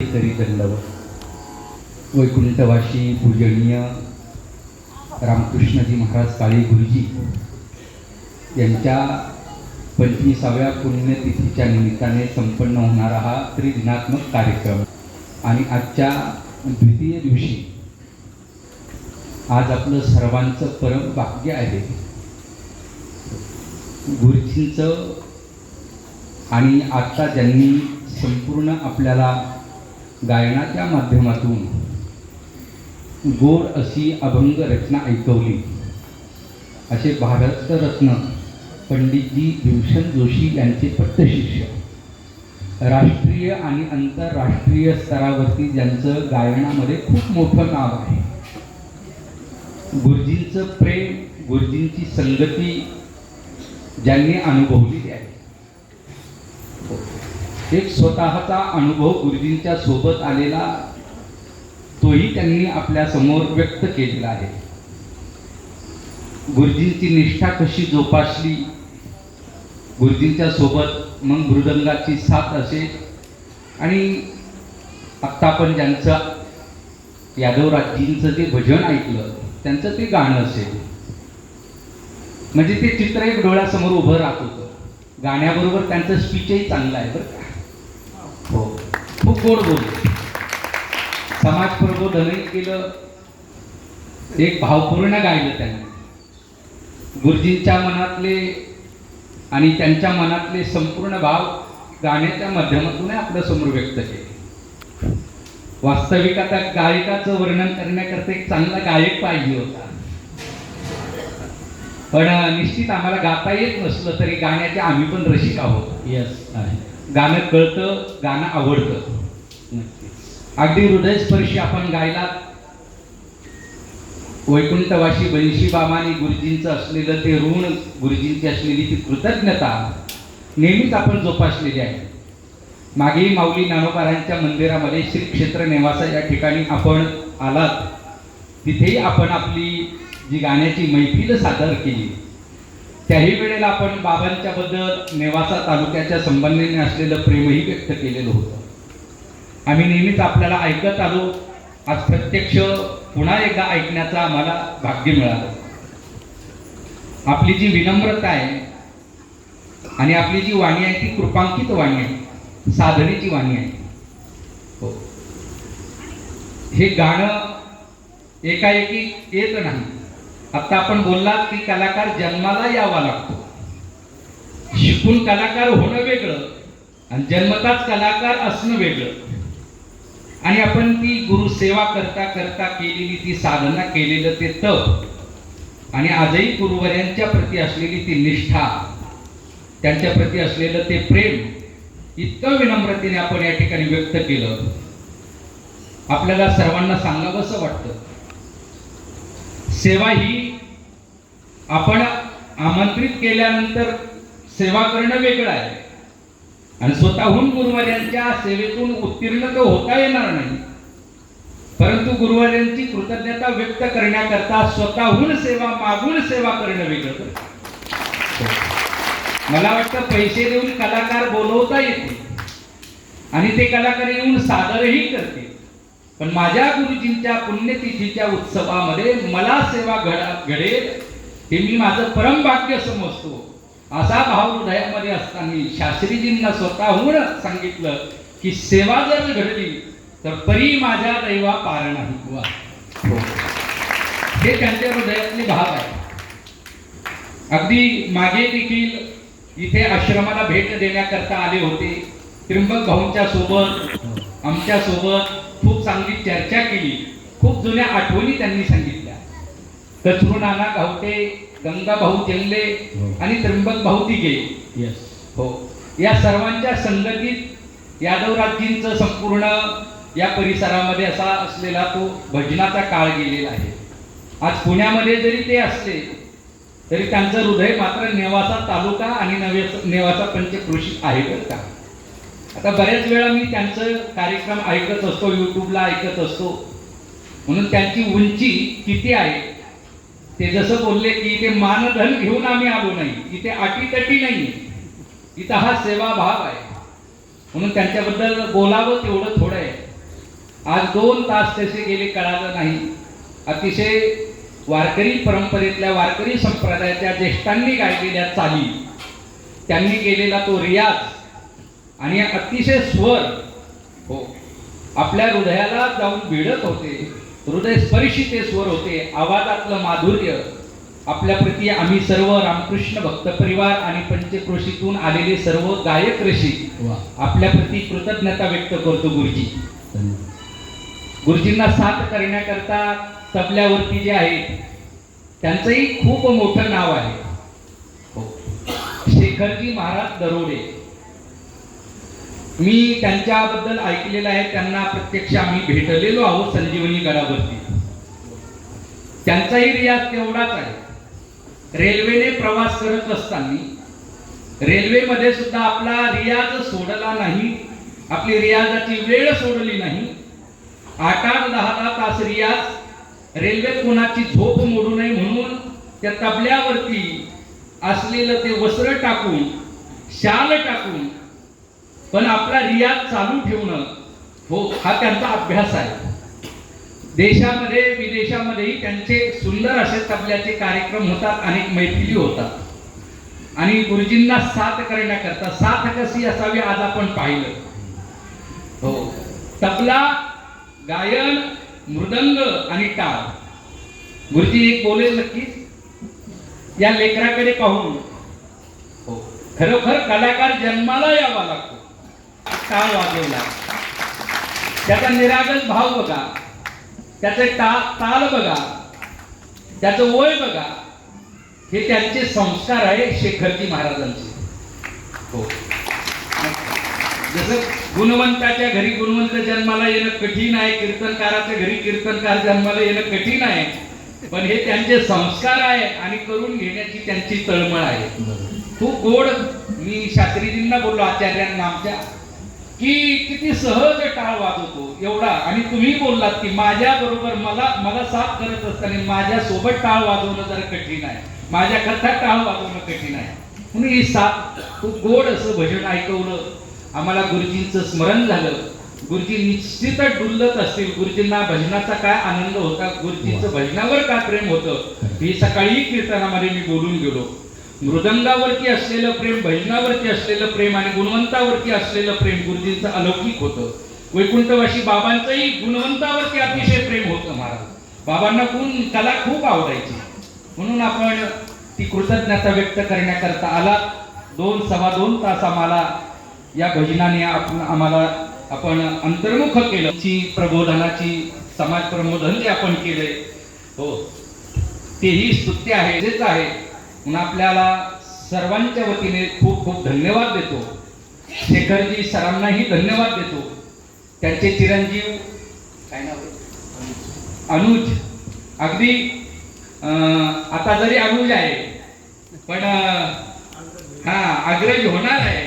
करी दंडवत वैकुंठवाशी पूजनीय रामकृष्णजी महाराज काळे गुरुजी यांच्या पंचवीसाव्या पुण्यतिथीच्या निमित्ताने संपन्न होणारा हा त्रिदिनात्मक कार्यक्रम. आणि आजच्या द्वितीय दिवशी आज आपलं सर्वांचं परम भाग्य आहे. गुरुजींचं आणि आता ज्यांनी संपूर्ण आपल्याला गायनाच्या माध्यमातून गोड अशी अभंग रचना ऐकवली. असे भारतरत्न पंडितजी भीमसेन जोशी यांचे पट्टशिष्य. राष्ट्रीय आणि आंतरराष्ट्रीय स्तरावरती ज्यांचं गायनामध्ये खूप मोठं नाव आहे. गुरुजींचं प्रेम गुरुजींची संगती ज्यांनी अनुभवलेली आहे. एक स्वतःचा अनुभव गुरुजींच्या सोबत आलेला तोही त्यांनी आपल्यासमोर व्यक्त केलेला आहे. गुरुजींची निष्ठा कशी जोपासली गुरुजींच्या सोबत मग मृदंगाची साथ असे आणि आत्ता आपण ज्यांचं यादवराजींचं जे भजन ऐकलं त्यांचं ते गाणं असेल म्हणजे ते चित्र एक डोळ्यासमोर उभं राहत होतं. गाण्याबरोबर त्यांचं स्पीचही चांगलं आहे बरं का. खूप गोड बोल? समाज प्रबोधनही केलं. एक भावपूर्ण गायलं त्यांनी. गुरुजींच्या मनातले आणि त्यांच्या मनातले संपूर्ण भाव गाण्याच्या माध्यमातून आपल्यासमोर व्यक्त केले. वास्तविक आता गायकाचं वर्णन करण्याकरता एक चांगला गायक पाहिजे होता. पण निश्चित आम्हाला गाता येत नसलं तरी गाण्याचे आम्ही पण रसिक आहोत. यस आहे. गाणं कळतं गाणं आवडतं. अगदी हृदयस्पर्शी आपण गायला वैकुंठवाशी बंशी बामानी गुरुजींचं असलेलं ते ऋण गुरुजींची असलेली ती कृतज्ञता नेहमीच आपण जोपासलेली आहे. मागेही माऊली नानोबारांच्या मंदिरामध्ये श्री क्षेत्र नेवासा या ठिकाणी आपण आलात. तिथेही आपण आपली जी गाण्याची मैफिल सादर केली. त्याही वेळेला आपण बाबांच्या बद्दल नेवासा तालुक्याच्या संबंधीने असलेलं प्रेमही व्यक्त केलेलं होतं. आम्ही नेहमीच आपल्याला ऐकत आलो. आज प्रत्यक्ष पुन्हा एकदा ऐकण्याचा आम्हाला भाग्य मिळालं. आपली जी विनम्रता आहे आणि आपली जी वाणी आहे ती कृपांकित वाणी आहे साधनेची वाणी आहे. हो. हे गाणं एकाएकी येत नाही. आता आपण बोललात की कलाकार जन्माला यावा लागतो. शिकून कलाकार होणं वेगळं आणि जन्मताच कलाकार असणं वेगळं. आणि आपण ती गुरु सेवा करता करता केलेली ती साधना केलेलं ते तप आणि आजही गुरुवर्यांच्या प्रती असलेली ती निष्ठा त्यांच्या प्रती असलेलं ते प्रेम इतकं विनम्रतेने आपण या ठिकाणी व्यक्त केलं. आपल्याला सर्वांना सांगावंसं वाटतं. सेवा ही आपण आमंत्रित केल्यानंतर सेवा करणं वेगळं आहे. आणि स्वतःहून गुरुवार्यांच्या सेवेतून उत्तीर्ण तर होता येणार नाही. परंतु गुरुवार्यांची कृतज्ञता व्यक्त करण्याकरता स्वतःहून सेवा मागून सेवा करणं वेगळं मला वाटतं पैसे देऊन कलाकार बोलवता येते आणि ते कलाकार येऊन सादरही करते पण माझ्या गुरुजींच्या पुण्यतिथीच्या उत्सवामध्ये मला सेवा घडा घडेल हे मी माझं परमभाग्य समजतो. असा भाव हृदयामध्ये असताना शास्त्रीजींना स्वतःहून सांगितलं की सेवा जर घडली तर परी माझ्या दैवा पार नाही वा. हो. हे. त्यांच्या हृदयातले भाव आहे अगदी मागे देखील इथे आश्रमाला भेट देण्याकरता आले होते. त्रिंबक भाऊंच्या सोबत आमच्यासोबत खूप चांगली चर्चा केली. खूप जुन्या आठवणी त्यांनी सांगितल्या. कचरू नाना गावटे गंगा भाऊ जंगले आणि त्र्यंबक भाऊ दिघे यस हो. या सर्वांच्या संगतीत यादवराजींचं संपूर्ण या परिसरामध्ये असा असलेला तो भजनाचा काळ गेलेला आहे. आज पुण्यामध्ये जरी ते असले तरी त्यांचं हृदय मात्र नेवासा तालुका आणि नवे नेवासा पंचकृषी आहे बरं का. आता बऱ्याच वेळा मी त्यांचं कार्यक्रम ऐकत असतो यूट्यूबला ऐकत असतो. म्हणून त्यांची उंची किती आहे? ते जसं बोलले की इथे मानधन घेऊन आम्ही आलो नाही इथे अटीतटी नाही इथं हा सेवाभाव आहे. म्हणून त्यांच्याबद्दल बोलावं तेवढं थोडं आहे. आज दोन तास तसे गेले कळालं नाही. अतिशय वारकरी परंपरेतल्या वारकरी संप्रदायाच्या ज्येष्ठांनी गायलेल्या चाली त्यांनी केलेला तो रियाज आणि अतिशय स्वर हो आपल्या हृदयाला जाऊन भिडत होते. हृदयस्पर्शी ते स्वर होते. आवाजातलं माधुर्य. आपल्या प्रती आम्ही सर्व रामकृष्ण भक्त परिवार आणि पंचक्रोशीतून आलेले सर्व गायक वा. आपल्या प्रती कृतज्ञता व्यक्त करतो गुरुजी. गुरुजींना साथ करण्याकरता तबल्यावरती जे आहेत त्यांचंही खूप मोठं नाव आहे. हो. शेखरजी महाराज दरोडे. मी त्यांच्याबद्दल ऐकलेलं आहे त्यांना प्रत्यक्ष आम्ही भेटलेलो आहोत संजीवनी गडावरती. त्यांचाही रियाज तेवढाच आहे. रेल्वेने प्रवास करत असताना रेल्वेमध्ये सुद्धा आपला रियाज सोडला नाही आपली रियाजाची वेळ सोडली नाही. आठ आठ दहा दहा तास रियाज रेल्वेत कोणाची झोप मोडू नये म्हणून त्या तबल्यावरती असलेलं ते वस्त्र टाकून शाल टाकून पण आपला रियाज चालू ठेवणं हो हा त्यांचा अभ्यास आहे. देशामध्ये विदेशामध्येही त्यांचे सुंदर असे तबल्याचे कार्यक्रम होतात अनेक मैफिली होतात. आणि गुरुजींना साथ करण्याकरता साथ कशी असावी आज आपण पाहिलं. हो तबला गायन मृदंग आणि टाळ. गुरुजी एक बोलेल नक्कीच या लेकराकडे पाहून. हो खरोखर कलाकार जन्माला यावा लागतो. टाळ वाजवला त्याचा निरागस भाव बघा. त्याचे ता ताल बघा. त्याचं वय बघा. हे त्यांचे संस्कार आहे शेखरजी महाराजांचे. हो. जसं गुणवंताच्या घरी गुणवंत जन्माला येणं कठीण आहे कीर्तनकाराच्या घरी कीर्तनकार जन्माला येणं कठीण आहे पण हे त्यांचे संस्कार आहे आणि करून घेण्याची त्यांची तळमळ आहे. खूप गोड मी शास्त्रीजींना बोललो आचार्यांना आमच्या की किती सहज टाळ वाजवतो एवढा. आणि तुम्ही बोललात की माझ्या बरोबर मला मला साथ करत असताना माझ्या सोबत टाळ वाजवणं जरा कठीण आहे. माझ्या कथा टाळ वाजवणं कठीण आहे. म्हणून ही साथ खूप गोड असं भजन ऐकवलं. आम्हाला गुरुजींचं स्मरण झालं. गुरुजी निश्चितच डुलत असतील. गुरुजींना भजनाचा काय आनंद होता? गुरुजींचं भजनावर काय प्रेम होतं? हे सकाळी कीर्तनामध्ये मी बोलून गेलो. मृदंगावरती असलेलं प्रेम भजनावरती असलेलं प्रेम आणि गुणवंतावरती असलेलं प्रेम गुरुजींचं अलौकिक होतं. वैकुंठवाशी बाबांचंही गुणवंतावरती अतिशय प्रेम होतं महाराज. बाबांना गुण कला खूप आवडायची. म्हणून आपण ती कृतज्ञता व्यक्त करण्याकरता आला. दोन सव्वा दोन तास आम्हाला या भजनाने आपण आम्हाला आपण अंतर्मुख केलं. ची प्रबोधनाची समाज प्रबोधन जे आपण केलंय हो तेही स्तुत्य आहे तेच आहे. म्हणून आपल्याला सर्वांच्या वतीने खूप खूप धन्यवाद देतो. शेखरजी सरांनाही धन्यवाद देतो. त्यांचे चिरंजीव काय नाव अनुज. अगदी अं, आता जरी अनुज आहे पण हा अग्रज होणार आहे.